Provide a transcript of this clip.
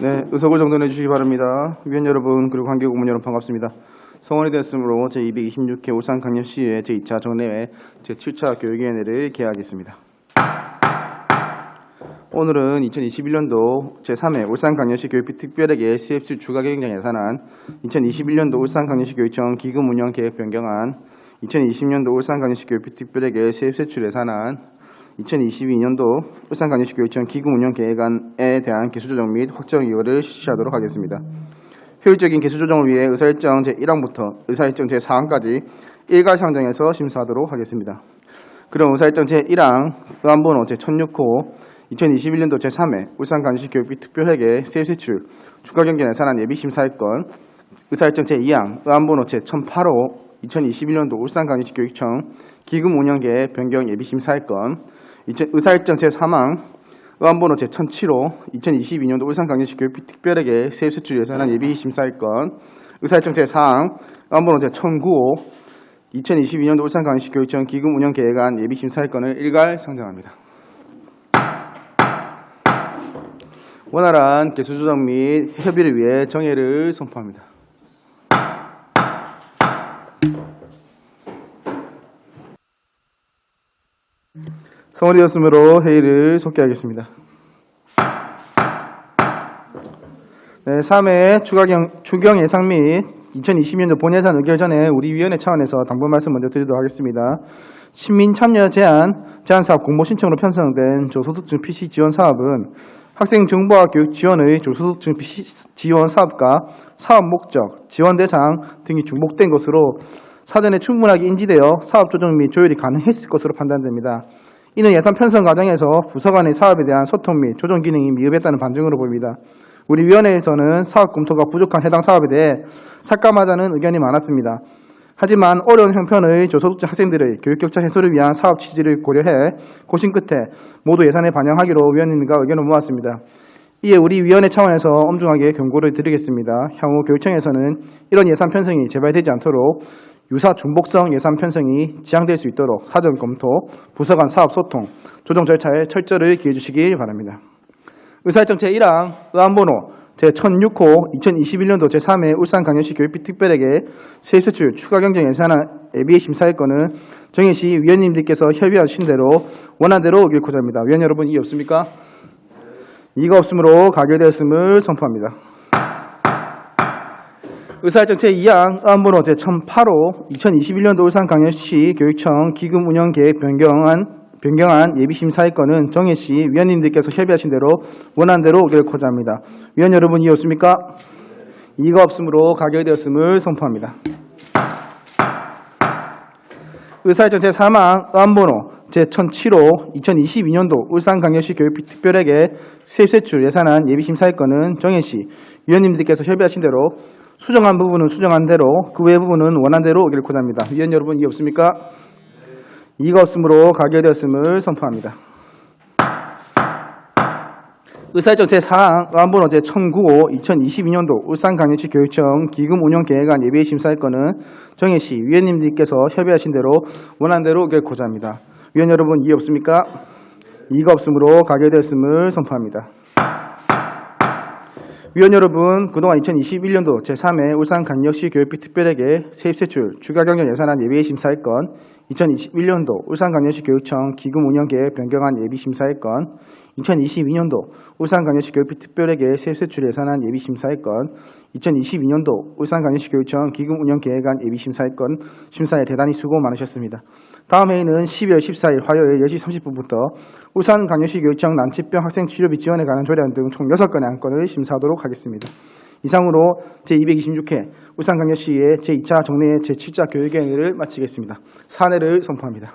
네, 의석을 정돈해 주시기 바랍니다. 위원 여러분 그리고 관계 고문 여러분 반갑습니다. 성원이 됐으므로 제226회 울산강연시의 제2차 정례회 제7차 교육위원회를 개하겠습니다. 오늘은 2021년도 제3회 울산강연시 교육비 특별회계 CFC 추가 경영 예산안, 2021년도 울산강연시 교육청 기금 운영 계획 변경안, 2020년도 울산강연시 교육비 특별회계 세입세출 예산안, 2022년도 울산강연시 교육청 기금 운영 계획안에 대한 개수 조정 및 확정 이유를 실시하도록 하겠습니다. 효율적인 개수 조정을 위해 의사일정 제1항부터 의사일정 제4항까지 일괄 상정해서 심사하도록 하겠습니다. 그럼 의사일정 제1항 의안번호 제1006호 2021년도 제3회 울산강시 교육비 특별회계 세입세출 추가경제 예산안 예비심사일건 의사일정 제2항 의안번호 제1008호 2021년도 울산강시 교육청 기금 운영계획 변경 예비심사일건 의사일정 제3항 의안번호 제1007호 2022년도 울산강시 교육비 특별회계 세입세출 예산안 예비심사일건 의사일정 제4항 의안번호 제1009호 2022년도 울산강시 교육청 기금 운영 계획안 예비심사일건을 일괄 상정합니다. 원활한 개수 조정 및 협의를 위해 정회를 선포합니다. 성원이었으므로 회의를 속개하겠습니다. 네, 3회 추가경, 추경 예상 및 2020년도 본예산 의결 전에 우리 위원회 차원에서 당부 말씀 먼저 드리도록 하겠습니다. 시민 참여 제한, 제한 사업 공모 신청으로 편성된 조소득증 PC 지원 사업은 학생 정보화 교육 지원의 조소득증 PC 지원 사업과 사업 목적, 지원 대상 등이 중복된 것으로 사전에 충분하게 인지되어 사업 조정 및 조율이 가능했을 것으로 판단됩니다. 이는 예산 편성 과정에서 부서 간의 사업에 대한 소통 및 조정 기능이 미흡했다는 반증으로 보입니다. 우리 위원회에서는 사업 검토가 부족한 해당 사업에 대해 삭감하자는 의견이 많았습니다. 하지만 어려운 형편의 저소득자 학생들의 교육 격차 해소를 위한 사업 취지를 고려해 고심 끝에 모두 예산에 반영하기로 위원님과 의견을 모았습니다. 이에 우리 위원회 차원에서 엄중하게 경고를 드리겠습니다. 향후 교육청에서는 이런 예산 편성이 재발되지 않도록 유사 중복성 예산 편성이 지향될 수 있도록 사전 검토, 부서 간 사업 소통, 조정 절차에 철저를 기해 주시길 바랍니다. 의사일정 제1항 의안번호 제1006호 2021년도 제3회 울산강연시 교육비 특별회계 세입세출 추가경정 예산안 예비의 심사일건은 정혜시 위원님들께서 협의하신 대로 원안대로 의결코자 합니다. 위원 여러분 이의 없습니까? 이가 없으므로 가결되었음을 선포합니다. 의사일정 제2항 의안번호 제1008호 2021년도 울산강연시 교육청 기금 운영 계획 변경안 변경안 예비심사일건은 정혜시 위원님들께서 협의하신 대로 원안대로 의결코자 합니다. 위원 여러분 이해 없습니까? 이가 없으므로 가결되었음을 선포합니다. 의사일정 제3항 의안번호 제1007호 2022년도 울산강연시 교육비 특별회계 세입세출 예산안 예비심사일건은 정혜시 위원님들께서 협의하신 대로 수정한 부분은 수정한 대로 그 외 부분은 원안대로 의결코자 합니다. 위원 여러분 이해 없습니까? 이가 없으므로 가결되었음을 선포합니다. 의사일정 제4항 의안번호 제1095 2022년도 울산강연시 교육청 기금 운영 계획안 예비 심사일건은 정혜시 위원님들께서 협의하신 대로 원안대로 의결코자 합니다. 위원 여러분 이해 없습니까? 이가 없으므로 가결되었음을 선포합니다. 위원 여러분, 그동안 2021년도 제3회 울산강역시 교육비 특별회계 세입세출 추가 경정 예산안 예비 심사일건 2021년도 울산강역시 교육청 기금 운영계획 변경안 예비심사일건 2022년도 울산강역시 교육비 특별회계 세입세출 예산안 예비심사일건 2022년도 울산강역시 교육청 기금 운영계획안 예비심사일건 심사에 대단히 수고 많으셨습니다. 다음 회의는 12월 14일 화요일 10시 30분부터 울산강역시 교육청 난치병 학생 치료비 지원에 관한 조례안 등 총 6건의 안건을 심사하도록 하겠습니다. 이상으로 제226회 울산강역시의 제2차 정례 제7차 교육회의를 마치겠습니다. 사내를 선포합니다.